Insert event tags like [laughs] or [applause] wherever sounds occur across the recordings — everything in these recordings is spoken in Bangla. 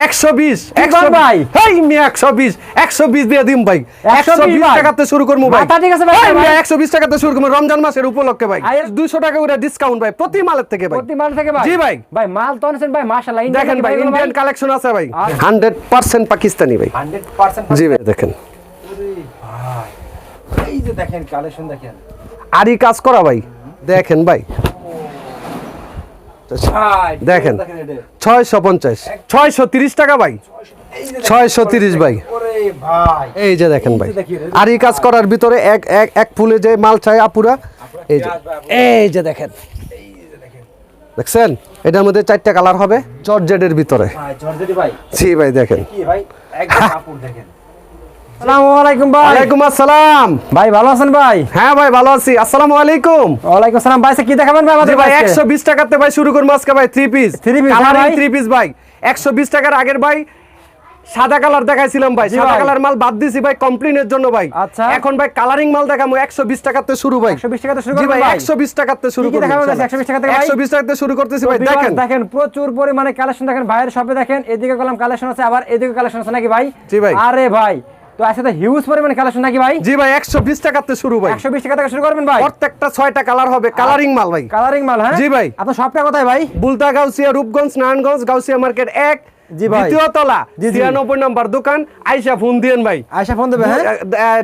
একশো বিশ একশো ভাই? মিয়া একশো বিশ একশো বিশ দিয়ে দিম ভাই। একশো বিশ টাকাতে শুরু করব ভাই। ঠিক আছে ভাই, হেই ভাই? মিয়া, একশো বিশ টাকাতে শুরু করব। রমজান মাসের উপলক্ষে ভাই। টাকা করে ডিসকাউন্ট ভাই প্রতি মালের থেকে ভাই। প্রতি মাল থেকে ভাই। জি ভাই। ভাই মাল তো আনছেন ভাই মাশাআল্লাহ দেখেন ভাই ইন্ডিয়ান কালেকশন আছে ভাই। হান্ড্রেড পার্সেন্ট পাকিস্তানি ভাই। 100% জি ভাই দেখেন। এই যে দেখেন কালেকশন দেখেন। আরই কাজ করা ভাই। দেখেন ভাই। দেখেন ছয়শো পঞ্চাশ। ছয়শো তিরিশ টাকা ভাই। ছয়শো তিরিশ ভাই। এই যে দেখেন ভাই। আর এই কাজ করার ভিতরে এক এক এক ফুলে যে মাল চাই আপুরা এই যে। এই যে দেখেন। দেখছেন? এটার মধ্যে চারটা কালার হবে জর্জেটের ভিতরে। জি ভাই। দেখেন। ভাই দেখেন। আলাইকুম ভাই। ওয়ালাইকুম আসসালাম। ভাই ভালো আছেন ভাই? হ্যাঁ ভাই ভালো আছি। আসসালামু আলাইকুম। ওয়ালাইকুম আসসালাম। ভাই কি দেখাবেন ভাই আমাদের ভাই আজকে? একশো বিশ টাকাতে ভাই শুরু করব আজকে ভাই three piece Three piece, colouring piece ভাই। একশো বিশ টাকার আগের ভাই সাদা কালার দেখাইছিলাম ভাই। সাদা কালার মাল বাদ দিছি ভাই কমপ্লিনের জন্য ভাই। আচ্ছা। এখন ভাই কালারিং মাল দেখাবো একশো বিশ টাকাতে শুরু ভাই। 120 টাকাতে শুরু ভাই ভাই? একশো বিশ টাকাতে শুরু কি কি করব দেখাবেন ইনশাআল্লাহ। 120 টাকা থেকে ভাই? 120 টাকাতে শুরু করতেছি ভাই দেখেন। দেখেন প্রচুর পরিমাণে কালেকশন দেখেন ভাইয়ের শপে দেখেন এদিকে কলাম কালেকশন আছে আবার এদিকে কালেকশন আছে নাকি ভাই? জি ভাই। আরে ভাই তো আজকে হিউজ পরিমাণে কালেকশন নাকি ভাই? জি ভাই শুরু ভাই। একশো বিশ টাকা থেকে শুরু করবেন ভাই? প্রত্যেকটা কালার হবে কালারিং মাল ভাই। কালারিং মাল হ্যাঁ? জি ভাই। আপনার শপটা কোথায় ভাই? বুলতা গাউসিয়া রূপগঞ্জ নারায়ণগঞ্জ গাউসিয়া মার্কেট এক জি ভাই। দ্বিতীয় তলা জি, জি। ছিয়ানব্বই নম্বর দোকান। আইসা ফোন দিয়েন ভাই। ফোন দেবে হ্যাঁ?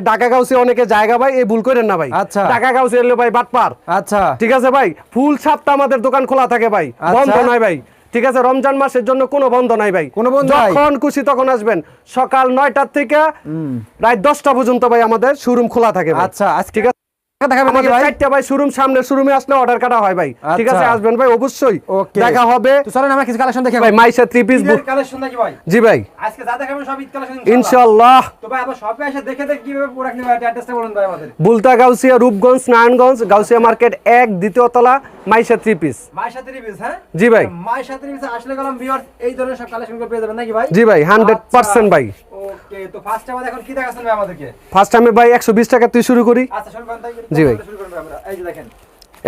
ঢাকা গাউসি অনেকে জায়গা ভাই এই ভুল করেন না ভাই। আচ্ছা। ঢাকা গাউসি এলো ভাই বাটপার। আচ্ছা। ঠিক আছে ভাই ফুল সপ্তাহ আমাদের দোকান খোলা থাকে ভাই। আচ্ছা। বন্ধ নয় ভাই। ঠিক আছে রমজান মাসের জন্য কোনো বন্ধ নাই ভাই। কোনো বন্ধ? যখন খুশি তখন আসবেন। সকাল নয়টার থেকে রাত দশটা পর্যন্ত ভাই আমাদের শোরুম খোলা থাকে আচ্ছা আজকে ঠিক আছে? চারটা ভাই শোরুম সামনে শোরুমে আসলে অর্ডার কাটা হয় ভাই। ঠিক আছে আচ্ছা। আসবেন ভাই অবশ্যই। দেখা হবে। চলেন আমরা কিছু কালেকশন দেখে ভাই মাইশা থ্রি পিস কালেকশন নাকি ভাই? জি ভাই। আজকে যা দেখাবেন সব ঈদ কালেকশন ইনশাআল্লাহ। তো ভাই আপনার শপে এসে দেখে দেখে কীভাবে প্রোডাক্ট নেবেন অ্যাড্রেসটা বলুন ভাই আমাদের। বুলতা গাউসিয়া রূপগঞ্জ নারায়ণগঞ্জ গাউসিয়া মার্কেট এক দ্বিতীয় তলা মাইশা থ্রি পিস হ্যাঁ? জি ভাই। মায়ের সাথে রিভিউস আসলে গেলাম ভিউয়ার্স এই ধরনের সব কালেকশন পেয়ে যাবেন নাকি ভাই? জি ভাই হান্ড্রেড পার্সেন্ট ভাই। ওকে তো ফার্স্ট টাইম এখন কি দেখাচ্ছেন ভাই আমাদেরকে? ফার্স্ট টাইমে ভাই একশো বিশ টাকা তুই শুরু করি। আচ্ছা শুরু করেন তাই জি ভাই। শুরু করবেন আমরা। এই যে দেখেন।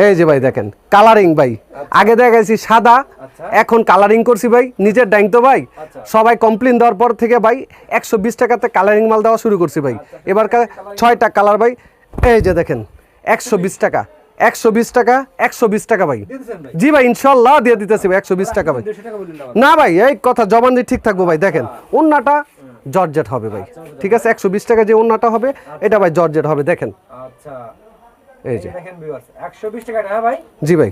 এই যে ভাই দেখেন কালারিং ভাই। আগে দেখাইছি সাদা আচ্ছা। এখন কালারিং করছি ভাই নিজের তো ভাই। আচ্ছা। সবাই কমপ্লেন দেওয়ার পর থেকে ভাই একশো বিশ টাকাতে কালারিং মাল দেওয়া শুরু করছি ভাই। আচ্ছা, এবার ছয়টা কালার ভাই এই যে দেখেন একশো বিশ টাকা। একশো বিশ টাকা একশো বিশ টাকা ভাই। জি ভাই ইনশাল্লাহ দিয়ে দিতেছি ভাই একশো বিশ টাকা ভাই 200 টাকা বলুন না ভাই। এই কথা ঠিক থাকব ভাই দেখেন অন্যটা জর্জেট হবে ভাই। ঠিক আছে একশো বিশ টাকা যে অন্যটা হবে এটা ভাই জর্জেট হবে দেখেন। আচ্ছা। এই যে। যে দেখেন ভিউয়ার্স 120 টাকা হ্যাঁ ভাই? জি ভাই।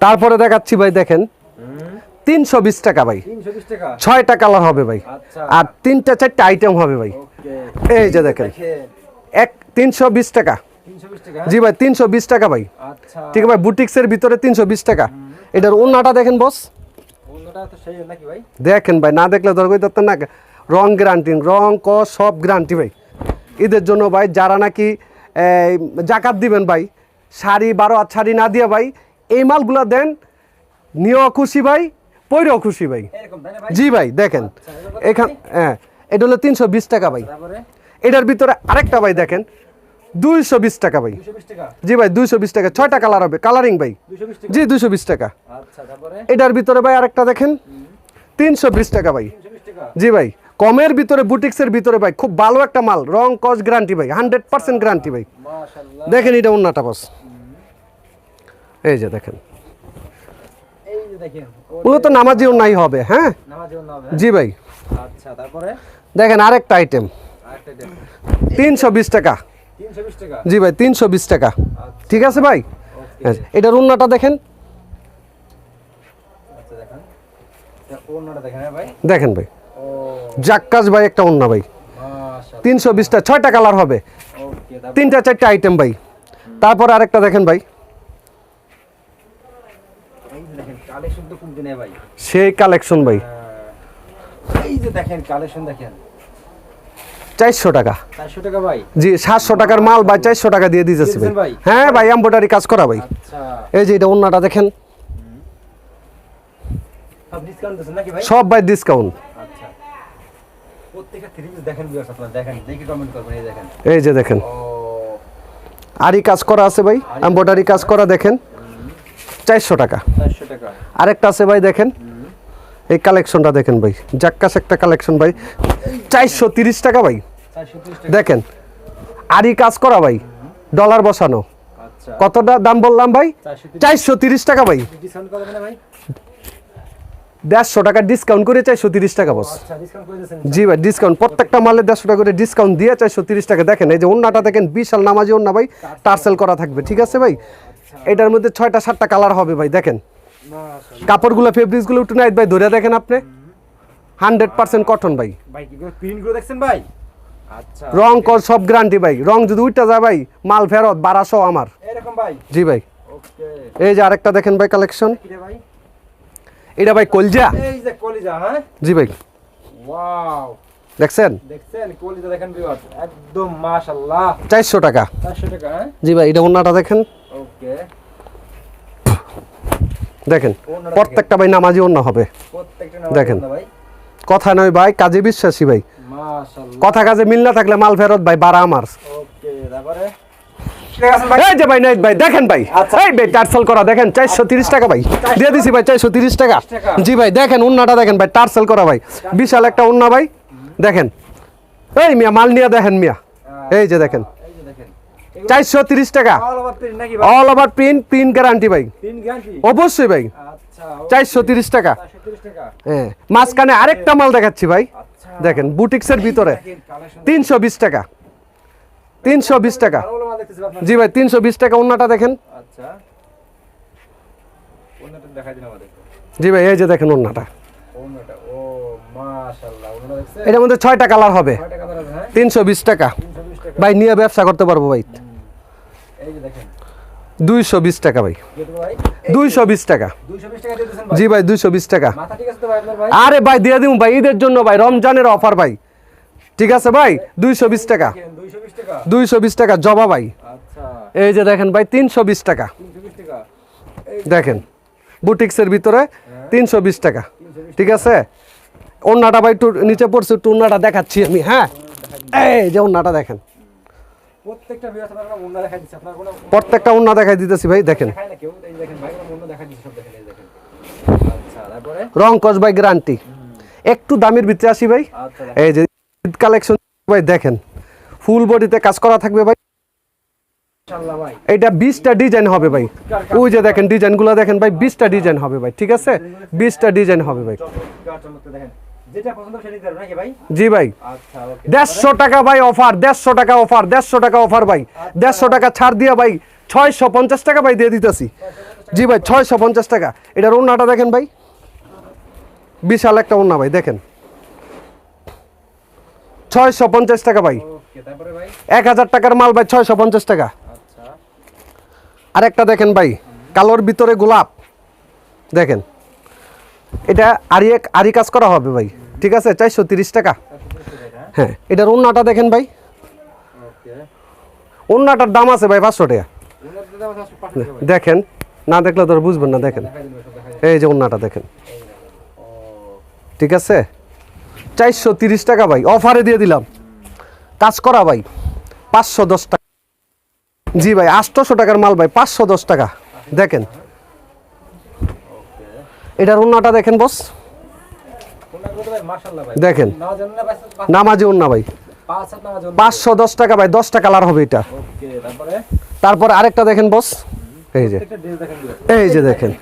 তারপর দেখাচ্ছি ভাই দেখেন তিনশো বিশ টাকা ভাই। 320 টাকা? ছয়টা কালার হবে ভাই। আচ্ছা। আর তিনটা চারটা আইটেম হবে ভাই। এই যে দেখেন। তিনশো বিশ টাকা। 320 টাকা? জি ভাই তিনশো বিশ টাকা ভাই। আচ্ছা। ঠিক ভাই বুটিক্সের ভিতরে তিনশো বিশ টাকা। এটার অন্যটা দেখেন বস। দেখেন ভাই না দেখলে ধর তো না। রং গ্যারান্টি রং ক সব গ্যারান্টি ভাই। ঈদের জন্য ভাই যারা নাকি জাকাত দিবেন ভাই শাড়ি বারো হাত শাড়ি না দিয়ে ভাই এই মালগুলো দেন নিয়েও খুশি ভাই পইরেও খুশি ভাই। জি ভাই দেখেন। এখান হ্যাঁ এটা হলো তিনশো বিশ টাকা ভাই। এটার ভিতরে আরেকটা ভাই দেখেন দুইশো বিশ টাকা ভাই। 220 টাকা? জি ভাই দুইশো বিশ টাকা। ছয়টা কালার হবে কালারিং ভাই। টাকা? জি দুইশো বিশ টাকা। আচ্ছা এটার ভিতরে ভাই আরেকটা দেখেন তিনশো বিশ টাকা ভাই। জি ভাই কমের ভিতরে বুটিক্সের ভিতরে ভাই খুব ভালো একটা মাল রং কস গ্যারান্টি ভাই হান্ড্রেড পার্সেন্ট গ্যারান্টি ভাই। দেখেন এটা অন্যটা বস এই যে দেখেন। মূলত নামাজি নাই হবে হ্যাঁ? জি ভাই। আচ্ছা তারপরে? দেখেন আরেকটা আইটেম তিনশো বিশ 320 টাকা। জি ভাই তিনশো বিশ টাকা। ঠিক আছে ভাই? হ্যাঁ, এটার অন্যটা দেখেন। আচ্ছা দেখেন। হ্যাঁ ভাই? দেখেন ভাই। ও। জাক্কাস ভাই একটা অন্য ভাই। তিনশো বিশটা ছয়টা কালার হবে। তিনটা চারটা আইটেম ভাই। তারপর আরেকটা দেখেন ভাই। সেই কালেকশন ভাই। হ্যাঁ। এই যে দেখেন কালেকশন দেখেন। চারশো টাকা। 400 টাকা ভাই? জি সাতশো টাকার মাল ভাই চারশো টাকা দিয়ে দিতেছি ভাই? হ্যাঁ ভাই এম্বোটারি কাজ করা ভাই। আচ্ছা। এই যে এটা অন্যটা দেখেন। সব ভাই? ডিসকাউন্ট আচ্ছা। এই যে দেখেন। আরই কাজ করা আছে ভাই এম্বোটারি কাজ করা দেখেন। চারশো টাকা। 400 টাকা। আরেকটা আছে ভাই দেখেন। এই কালেকশনটা দেখেন ভাই। জাক্কাস একটা কালেকশন ভাই। চারশো তিরিশ টাকা ভাই। দেখেন আরই কাজ করা ভাই। ডলার বসানো। আচ্ছা। কতটা দাম বললাম ভাই? চারশো তিরিশ। টাকা ভাই। দেড়শো টাকা ডিসকাউন্ট করে চারশো তিরিশ টাকা বস। আচ্ছা জি ভাই ডিসকাউন্ট প্রত্যেকটা মালে দেড়শো টাকা করে ডিসকাউন্ট দিয়ে চারশো তিরিশ টাকা। দেখেন এই যে অন্যটা দেখেন বিশাল নামাজি অন্য ভাই। টার্সেল করা থাকবে ঠিক আছে ভাই? এটার মধ্যে ছয়টা সাতটা কালার হবে ভাই দেখেন। কাপড়গুলো ফেব্রিক্সগুলো একটু নাইট ভাই ধরে দেখেন আপনি। হান্ড্রেড পার্সেন্ট কটন ভাই। কি দেখছেন ভাই? আচ্ছা রং কর সব গ্যারান্টি ভাই। রং যদি উঠটা যায় ভাই মাল ফেরত বারাসো আমার। এরকম ভাই? জি ভাই। এই যে আরেকটা দেখেন ভাই কালেকশন এটা ভাই কলজা। এই যে কলিজা হ্যাঁ? জি ভাই। ওয়াও। দেখছেন? দেখছেন? কলিজা দেখেন ভিউয়ার্স একদম মাশাআল্লাহ। চারশো টাকা। 400 টাকা হ্যাঁ? জি ভাই এটা অন্যটা দেখেন। ওকে। দেখেন প্রত্যেকটা ভাই নামাজি অন্য হবে। দেখেন। কথা নয় ভাই কাজে বিশ্বাসী ভাই। কথা কাজে মিল না থাকলে মাল ফেরত ভাই বারা আমার। এই যে ভাই নাইট ভাই দেখেন ভাই। আচ্ছা। এই ভাই টার্সেল করা দেখেন চারশো তিরিশ টাকা ভাই। দিয়ে দিছি ভাই চারশো তিরিশ টাকা। জি ভাই দেখেন উন্নাটা দেখেন ভাই টার্সেল করা ভাই। বিশাল একটা উন্না ভাই। দেখেন। এই মিয়া মাল নিয়ে দেখেন মিয়া। দেখেন এই যে দেখেন। চারশো তিরিশ টাকা। All over print print guarantee ভাই। অবশ্যই ভাই। আচ্ছা চারশো তিরিশ টাকা। হ্যাঁ মাঝখানে আরেকটা মাল দেখাচ্ছি ভাই। আচ্ছা। দেখেন বুটিক্সের ভিতরে। তিনশো বিশ টাকা। তিনশো বিশ টাকা। জি ভাই তিনশো বিশ টাকা উন্নাটা দেখেন। আচ্ছা। জি ভাই এই যে দেখেন দেখছেন? এটার মধ্যে ছয়টা কালার হবে। হ্যাঁ? তিনশো বিশ টাকা। 320 ভাই নিয়ে ব্যবসা করতে পারব ভাই। দুইশো বিশ টাকা ভাই। দুইশো বিশ টাকা। 220 টাকা দিয়ে দিয়েছেন ভাই জি ভাই, দুইশো বিশ টাকা। আরে ভাই, দিয়ে দিব ভাই, ঈদের জন্য ভাই, রমজানের অফার ভাই। ঠিক আছে ভাই, দুইশো বিশ টাকা। দেখেন 220 টাকা দুইশো বিশ টাকা জবা ভাই। এই যে দেখেন ভাই, তিনশো বিশ টাকা। 320 টাকা এই দেখেন, বুটিক্সের ভিতরে তিনশো বিশ টাকা। ঠিক আছে? ওন্নাটা ভাই একটু নিচে পড়ছে, একটু ওন্নাটা দেখাচ্ছি আমি হ্যাঁ? এই যে ওন্নাটা দেখেন। প্রত্যেকটা ওনা দেখাই দিচ্ছে আপনার কোনো প্রত্যেকটা ওন্না দেখাই দিতেছি ভাই দেখেন। কেউ এই দেখেন ভাই কোনো দেখাই দিচ্ছে সব দেখেন এই দেখেন। আচ্ছা তারপরে? রং কস ভাই গ্যারান্টি একটু দামের ভিতরে আসি ভাই। আচ্ছা এই যে কালেকশন ভাই দেখেন। ফুল বডিতে কাজ করা থাকবে ভাই। এটা বিশটা ডিজাইন হবে ভাই। ওই যে দেখেন ডিজাইনগুলো দেখেন ভাই বিশটা ডিজাইন হবে ভাই ঠিক আছে? বিশটা ডিজাইন হবে ভাই। জি ভাই। আচ্ছা দেড়শো টাকা ভাই অফার দেড়শো টাকা অফার দেড়শো টাকা অফার ভাই। দেড়শো টাকা ছাড় দিয়া ভাই ছয়শো পঞ্চাশ টাকা ভাই দিয়ে দিতেছি। জি ভাই ছয়শো পঞ্চাশ টাকা। এটার ওন্নাটা দেখেন ভাই। বিশাল একটা ভাই দেখেন। ছয়শো পঞ্চাশ টাকা ভাই। এক হাজার টাকার মাল ভাই ছয়শো পঞ্চাশ টাকা। আচ্ছা। আরেকটা দেখেন ভাই কালোর ভিতরে গোলাপ। দেখেন। এটা আরি এক আরি কাজ করা হবে ভাই। ঠিক আছে, চারশো তিরিশ টাকা। হ্যাঁ এটার ওন্নাটা দেখেন ভাই। ওন্নাটার দাম আছে ভাই পাঁচশো টাকা। দেখেন, না দেখলে তো বুঝবেন না, দেখেন। এই যে ওন্নাটা দেখেন। ঠিক আছে? চারশো তিরিশ টাকা ভাই, অফারে দিয়ে দিলাম। কাজ করা ভাই, পাঁচশো দশ টাকা। জি ভাই আটশোশো টাকার মাল ভাই, পাঁচশো দশ টাকা। দেখেন। এটার ওন্নাটা দেখেন, বস ওনার কথা ভাই মাশাআল্লাহ ভাই দেখেন। না না ভাই? নামাজি ওন্না ভাই। পাঁচশো দশ টাকা ভাই দশটা কালার হবে এটা। তারপরে? আরেকটা দেখেন বস। এই যে। এই যে দেখেন।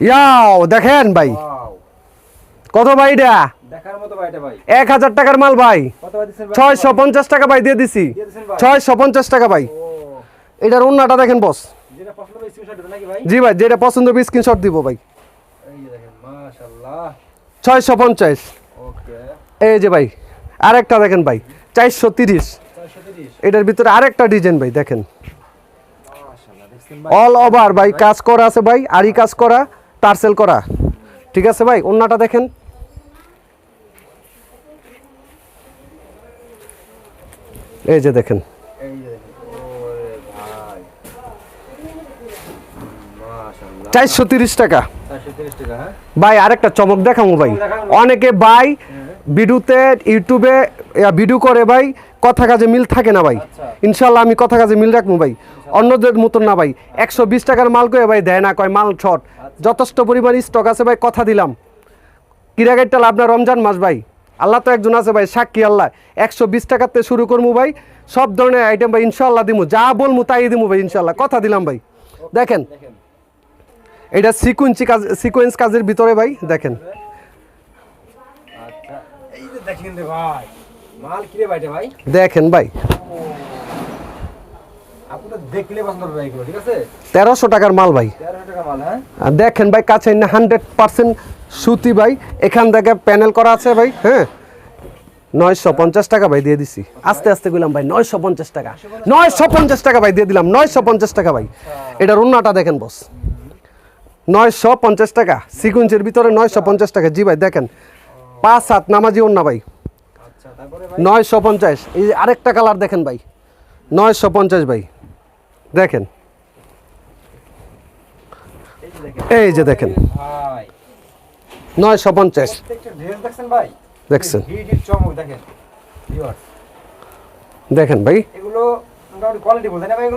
ইয়াও দেখেন ভাই। কত ভাই এটা? এক হাজার টাকার মাল ভাই। ছয়শো পঞ্চাশ টাকা ভাই দিয়ে দিছি। ছয়শো পঞ্চাশ টাকা ভাই। এটার অন্যটা দেখেন বস। জি ভাই যেটা পছন্দ হবে স্ক্রিনশট দিব ভাই। ছয়শো পঞ্চাশ। এই যে ভাই আরেকটা দেখেন ভাই চারশো তিরিশ। এটার ভিতরে আরেকটা ডিজাইন ভাই দেখেন। অল ওভার ভাই কাজ করা আছে ভাই আরি কাজ করা টার্সেল করা। ঠিক আছে ভাই অন্যটা দেখেন। এই যে দেখেন। চারশো তিরিশ টাকা। 430 হ্যাঁ? ভাই আরেকটা চমক দেখাবো ভাই। অনেকে ভাই ভিডিওতে ইউটিউবে ভিডিও করে ভাই কথা কাজে মিল থাকে না ভাই। আচ্ছা। ইনশাল্লাহ আমি কথা কাজে মিল রাখব ভাই। অন্যদের মতন না ভাই। একশো বিশ টাকার মাল করে ভাই দেয় না কয় মাল শর্ট যথেষ্ট পরিমাণ স্টক আছে ভাই কথা দিলাম। কিরাগাইটাল আপনার রমজান মাস ভাই। আল্লাহ তো একজন আছে ভাই সাক্ষী আল্লাহ। একশো বিশ টাকাতে শুরু করব ভাই। সব ধরনের আইটেম ভাই ইনশাল্লাহ দিমু। যা বলব তাই দিমু ভাই ইনশাল্লাহ কথা দিলাম ভাই। দেখেন। এটা সিকুয়েন্সি কাজ সিকোয়েন্স কাজের ভিতরে ভাই দেখেন। আচ্ছা। দেখেন রে ভাই। মাল কিরে দেখেন তেরোশো টাকার মাল ভাই। হ্যাঁ? দেখেন ভাই কাছে হান্ড্রেড পার্সেন্ট সুতি ভাই। এখান থেকে প্যানেল করা আছে ভাই হ্যাঁ? নয়শো পঞ্চাশ টাকা ভাই দিয়ে দিছি। আস্তে আস্তে গেলাম ভাই নয়শো পঞ্চাশ টাকা। নয়শো পঞ্চাশ টাকা ভাই দিয়ে দিলাম নয়শো পঞ্চাশ টাকা ভাই। এটার উন্নাটা দেখেন বস নয়শো পঞ্চাশ টাকা সিকুয়েন্সের ভিতরে নয়শো পঞ্চাশ টাকা। জি ভাই দেখেন। পাঁচ হাত নামাজি ভাই। আচ্ছা ভাই? নয়শো পঞ্চাশ। এই যে আরেকটা কালার দেখেন ভাই। নয়শো পঞ্চাশ ভাই। দেখেন। এই যে দেখেন। নয়শো পঞ্চাশ। দেখছেন দেখেন। ভাই।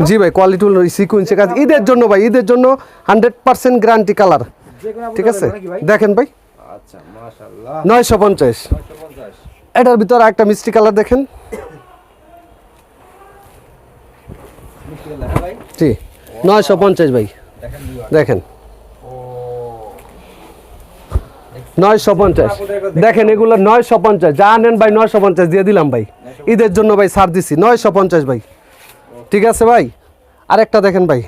জি ভাই কোয়ালিটি সিকুয়েন্সে কাজ। ঈদের জন্য ভাই ঈদের জন্য হান্ড্রেড পার্সেন্ট গ্যারান্টি কালার ঠিক আছে? দেখেন ভাই। আচ্ছা মাশাআল্লাহ। নয়শো পঞ্চাশ। 950 এটার ভিতরে একটা মিষ্টি কালার দেখেন। মিষ্টি কালার হ্যাঁ ভাই? জি নয়শো পঞ্চাশ ভাই। দেখেন নয়শো পঞ্চাশ। দেখেন এগুলো নয়শো পঞ্চাশ। যা নেন ভাই নয়শো পঞ্চাশ দিয়ে দিলাম ভাই। ঈদের জন্য ভাই সার দিছি নয়শো পঞ্চাশ ভাই। ঠিক আছে ভাই? আরেকটা দেখেন ভাই।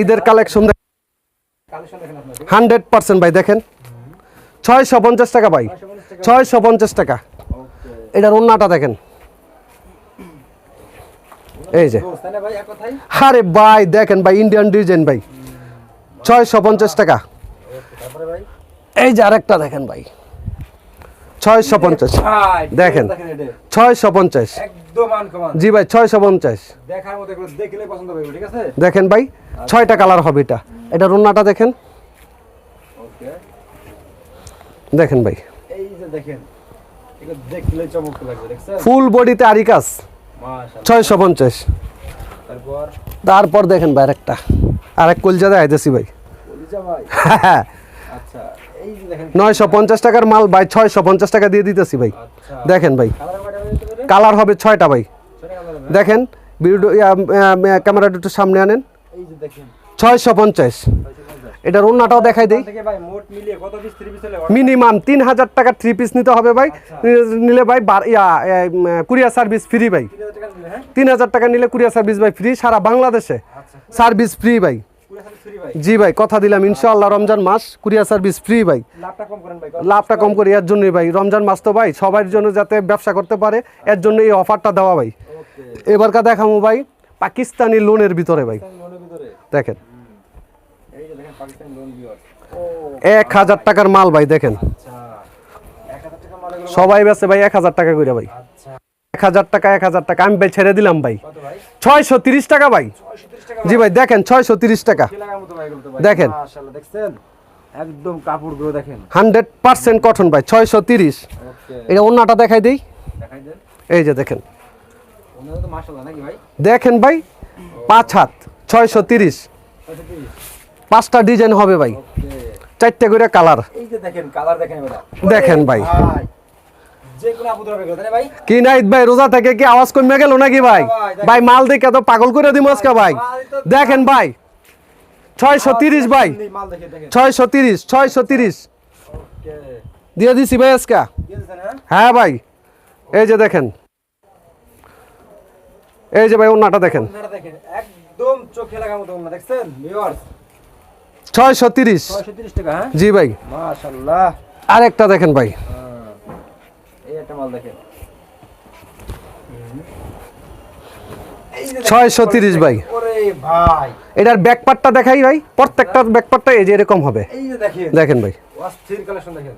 ঈদের কালেকশন কালেকশন হান্ড্রেড পার্সেন্ট ভাই দেখেন। ছয়শো পঞ্চাশ টাকা ভাই। ছয়শো পঞ্চাশ টাকা। এটার অন্যটা দেখেন। এই যে। আরে ভাই দেখেন ভাই ইন্ডিয়ান ডিজাইন ভাই। ছয়শো পঞ্চাশ টাকা। এই যে আরেকটা দেখেন ভাই। ছয়শো পঞ্চাশ। দেখেন। এটা ছয়শো পঞ্চাশ। জি ভাই ছয়শো পঞ্চাশ। দেখেন ভাই ছয়টা কালার হবে এটা। এটার অন্যটা দেখেন। দেখেন ভাই। এই যে দেখেন দেখলে চমক লাগবে দেখছেন? ফুল বডিতে আরি কাজ। ছয়শো পঞ্চাশ। তারপর? তারপর দেখেন ভাই আরেকটা। আরেক কলজা ভাই। কলিজা ভাই? [laughs] এই যে দেখেন। নয়শো পঞ্চাশ টাকার মাল ভাই ছয়শো পঞ্চাশ টাকা দিয়ে দিতেছি ভাই। আচ্ছা। দেখেন ভাই। কালার হবে ছয়টা ভাই। দেখেন ভিডিও ক্যামেরাটা একটু সামনে আনেন। ছয়শো পঞ্চাশ। এটার অন্যটাও দেখাই দেই। মিনিমাম তিন হাজার টাকার থ্রি পিস নিতে হবে ভাই। নিলে ভাই ইয়া কুরিয়ার সার্ভিস ফ্রি ভাই। তিন হাজার টাকা দিলে হ্যাঁ? নিলে কুরিয়ার সার্ভিস ভাই ফ্রি সারা বাংলাদেশে। আচ্ছা। সার্ভিস ফ্রি ভাই। পুরো সাথে ফ্রি ভাই? জি ভাই কথা দিলাম ইনশাআল্লাহ রমজান মাস কুরিয়ার সার্ভিস ফ্রি ভাই। লাভটা কম করি এর জন্যই ভাই। রমজান মাস তো ভাই সবার জন্য যাতে ব্যবসা করতে পারে এর জন্য এই অফারটা দেওয়া ভাই। এবারকার দেখামো ভাই পাকিস্তানি লোনের ভিতরে ভাই। দেখেন এই যে দেখেন পাকিস্তানি লোন ভিউয়ার ও এক হাজার টাকার মাল ভাই দেখেন। আচ্ছা সবাই বেছে ভাই এক হাজার টাকা করে ভাই। আচ্ছা। এক হাজার টাকা এক হাজার টাকা আমি ভাই ছেড়ে দিলাম ভাই। ছয়শো তিরিশ টাকা ভাই। জি ভাই দেখেন ছয়শো তিরিশ টাকা। দেখেন। একদম কাপড়গুলো দেখেন। হান্ড্রেড পার্সেন্ট কটন ভাই ছয়শো তিরিশ। এটা অন্যটা দেখাই দিই। এই যে দেখেন। দেখেন ভাই পাঁচ হাত ছয়শো তিরিশ। পাঁচটা ডিজাইন হবে ভাই। চারটে করে কালার দেখেন ভাই। কি নাইত ভাই রোজা থেকে কি আওয়াজ কমে গেল নাকি ভাই? ভাই মাল দেখে তো পাগল করে দিব আজকে ভাই। দেখেন। ভাই। ছয়শো তিরিশ ভাই। ছয়শো তিরিশ ছয়শো তিরিশ। দিয়ে দিছি ভাই আজকে। হ্যাঁ? হ্যাঁ ভাই। এই যে দেখেন। এই যে ভাই অন্যটা দেখেন। একদম চোখে লাগার মতো দেখছেন? ভিউয়ার্স ছয়শো তিরিশ। 630 টাকা হ্যাঁ? জি ভাই। মাশাআল্লাহ আরেকটা দেখেন ভাই। এই একটা মাল দেখেন। এই যে দেখেন, 630 ভাই। ওরে ভাই। এটার ব্যাকপার্টটা দেখাই ভাই প্রত্যেকটা ব্যাকপার্টটা এই যে এরকম হবে। এই যে দেখেন। দেখেন ভাই। অস্থির কালেকশন দেখেন।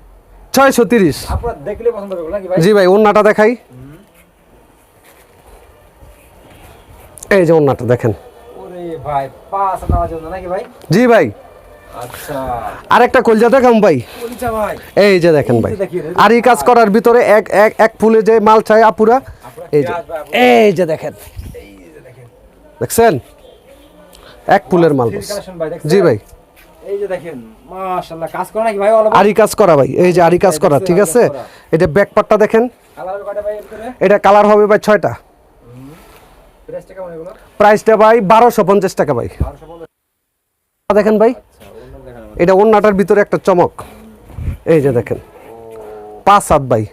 ছয়শো তিরিশ। আপনারা দেখলে পছন্দ হবে নাকি ভাই? জি ভাই অন্যটা দেখাই। এই যে অন্যটা দেখেন। ওরে ভাই পাঁচ নামাজ জন্য নাকি ভাই? জি ভাই। আচ্ছা। আরেকটা কলজা দেখাম ভাই। এই যে দেখেন ভাই। আর এই কাজ করার ভিতরে এক এক এক ফুলে যে মাল চাই আপুরা এই যে। এই যে দেখেন। দেখছেন? এক ফুলের মাল জি ভাই। এই যে দেখেন মাশাআল্লাহ কাজ করে নাকি ভাই অলপ আরি কাজ করা ভাই এই যে আরি কাজ করা ঠিক আছে? এটা ব্যাক পার্টটা দেখেন। এটা কালার হবে ভাই ছয়টা। প্রাইসটা ভাই বারোশো পঞ্চাশ টাকা ভাই। 1250 দেখেন ভাই আচ্ছা অন্য দেখেন আমার। এটা অন্যটার ভিতরে একটা চমক। এই যে দেখেন। পাঁচ সাত ভাই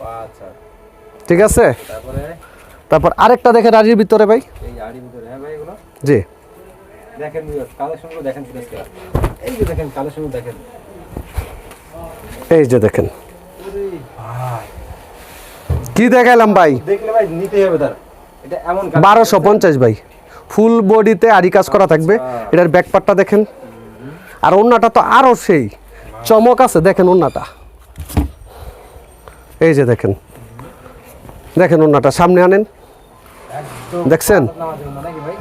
আচ্ছা ঠিক আছে? তারপরে? আরেকটা দেখেন আরির ভিতরে ভাই। আড়ি হ্যাঁ জি। দেখেন দেখেন এই যে দেখেন কালেকশনগুলো দেখেন। এই যে দেখেন। কি দেখাইলাম ভাই? দেখলে ভাই নিতেই হবে তার। এটা এমন colour- বারোশো পঞ্চাশ ভাই। ফুল বডিতে আরি কাজ করা থাকবে। এটার ব্যাক পার্টটা দেখেন। আর অন্যটা তো আরও সেই। চমক আছে দেখেন অন্যটা এই যে দেখেন। দেখেন অন্যটা সামনে আনেন। দেখছেন?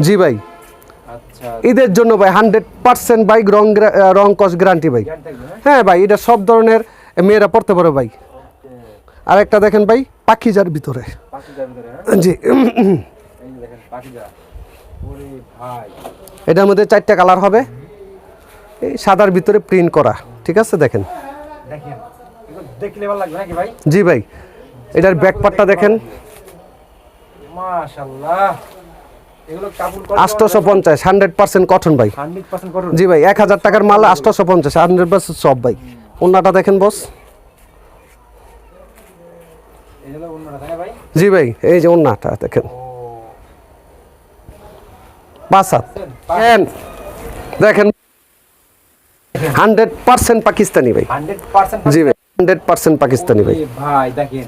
জি ভাই। আচ্ছা। ঈদের জন্য ভাই হান্ড্রেড পার্সেন্ট ভাই রং রং কস গ্যারান্টি ভাই। হ্যাঁ ভাই এটা সব ধরনের মেয়েরা পড়তে পারে ভাই। আর একটা দেখেন ভাই পাখিজার ভিতরে। পাখি যার ভিতরে হ্যাঁ? জি। এটার মধ্যে চারটা কালার হবে। সাদার ভিতরে প্রিন্ট করা ঠিক আছে দেখেন? জি ভাই এটার ব্যাক পার্টটা দেখেন। কাপড় পঞ্চাশ হান্ড্রেড পার্সেন্ট কটন ভাই। জি ভাই এক হাজার টাকার মাল আটশোশো পঞ্চাশ হান্ড্রেড পার্সেন্ট সব ভাই। অন্যটা দেখেন বস জি ভাই এই যে অন্যটা দেখেন। পাঁচ হাত। দেখেন দেখেন। হান্ড্রেড পার্সেন্ট পাকিস্তানি ভাই। জি ভাই হান্ড্রেড পার্সেন্ট পাকিস্তানি ভাই। ভাই। দেখেন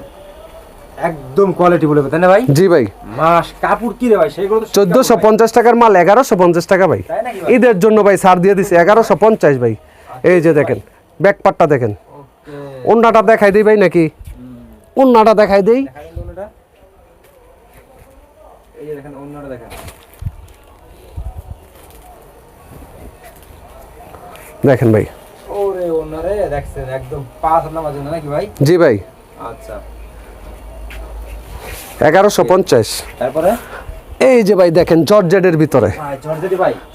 একদম কোয়ালিটি বলে তাই না ভাই? জি ভাই। মাস কাপড় কি রে ভাই সেগুলো তো চোদ্দোশো পঞ্চাশ টাকার মাল এগারোশো পঞ্চাশ টাকা ভাই। ঈদের জন্য ভাই ছাড় দিয়ে দিছে এগারোশো পঞ্চাশ ভাই। এই যে দেখেন ব্যাক পার্টটা দেখেন। ওকে। অন্যটা দেখাই দিই ভাই নাকি? অন্যটা দেখাই দিই। দেখান এই যে দেখেন অন্যটা দেখেন। দেখেন ভাই। ওরে অন্যরে দেখছেন একদম পাঁচ নামার জন্য নাকি ভাই? জি ভাই। আচ্ছা। এগারোশো পঞ্চাশ। তারপরে? এই যে ভাই দেখেন জর্জেটের ভিতরে।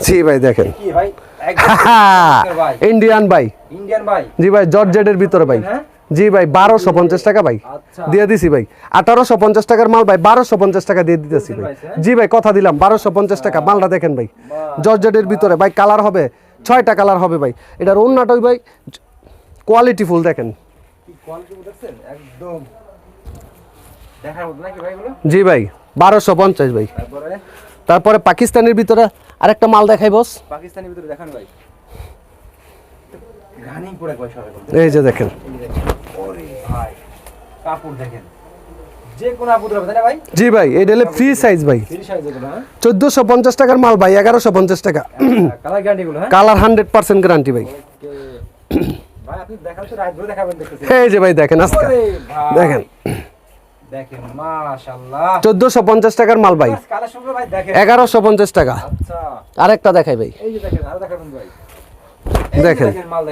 জি ভাই দেখেন। ইন্ডিয়ান ভাই। জি ভাই জর্জেটের ভিতরে ভাই। হ্যাঁ? জি ভাই বারোশো পঞ্চাশ টাকা ভাই। আচ্ছা। দিয়ে দিছি ভাই। আঠারোশো পঞ্চাশ টাকার মাল ভাই বারোশো পঞ্চাশ টাকা দিয়ে দিতেছি ভাই। জি ভাই কথা দিলাম বারোশো পঞ্চাশ টাকা। মালটা দেখেন ভাই। জর্জেটের ভিতরে ভাই কালার হবে ছয়টা কালার হবে ভাই। এটার অন্যটাই ভাই কোয়ালিটি ফুল দেখেন। জি ভাই বারোশো পঞ্চাশ ভাই। তারপরে? পাকিস্তানের ভিতরে আরেকটা মাল দেখাই বস পাকিস্তানি ভিতরে দেখান ভাই। এই যে দেখেন। কাপড় দেখেন। যে কোনো আপুদ তাই না ভাই? জি ভাই এটা হলে ফ্রি সাইজ ভাই। সাইজ এগুলো হ্যাঁ? চোদ্দোশো পঞ্চাশ টাকার মাল ভাই এগারোশো পঞ্চাশ টাকা। কালার গ্যারান্টি গুলো হ্যাঁ? কালার হান্ড্রেড পার্সেন্ট গ্যারান্টি ভাই. ভাই আপনি তো ধরে দেখাবেন এই যে ভাই দেখেন আজকে। দেখেন। দেখেন মাশাআল্লাহ। চোদ্দোশো পঞ্চাশ টাকার মাল ভাই। ভাই দেখেন। এগারোশো পঞ্চাশ টাকা। আচ্ছা। আরেকটা দেখাই ভাই। এই যে দেখেন আর দেখাবেন ভাই। মাল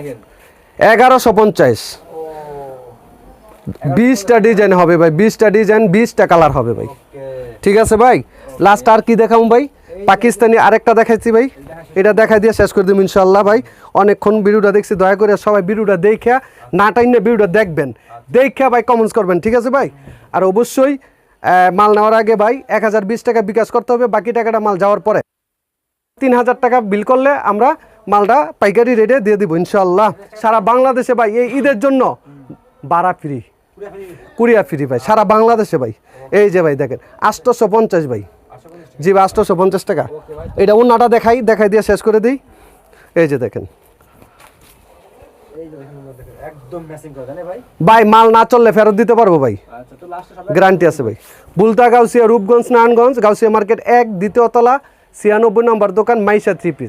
বিশটা ডিজাইন হবে ভাই বিশটা ডিজাইন বিশটা কালার হবে ভাই। ঠিক আছে ভাই? লাস্ট আর কি দেখাবো ভাই? পাকিস্তানি আরেকটা দেখাইছি ভাই। এটা দেখাই দিয়ে শেষ করে দিব ইনশাল্লাহ ভাই। অনেকক্ষণ ভিডিওটা দেখছি দয়া করে সবাই ভিডিওটা দেখে না টাইনে ভিডিওটা দেখবেন। দেখে ভাই কমেন্টস করবেন ঠিক আছে ভাই? আর অবশ্যই মাল নেওয়ার আগে ভাই এক হাজার বিশ টাকা বিকাশ করতে হবে বাকি টাকাটা মাল যাওয়ার পরে। তিন হাজার টাকা বিল করলে আমরা মালটা পাইকারি রেটে দিয়ে দিব ইনশাল্লাহ সারা বাংলাদেশে ভাই এই ঈদের জন্য বাড়া ফ্রি পুরো ফ্রি ভাই সারা বাংলাদেশে ভাই। এই যে ভাই দেখেন আটশোশো পঞ্চাশ ভাই। জি ভাই আটশোশো পঞ্চাশ টাকা। এটা অন্যটা দেখাই দেখাই দিয়ে শেষ করে দিই। এই যে দেখেন। ভাই? মাল না চললে ফেরত দিতে পারব ভাই। আচ্ছা গ্যারান্টি আছে ভাই। বুলতা গাউসিয়া রূপগঞ্জ নারায়ণগঞ্জ গাউসিয়া মার্কেট এক দ্বিতীয় তলা ছিয়ানব্বই নম্বর দোকান মাইশা থ্রি পিস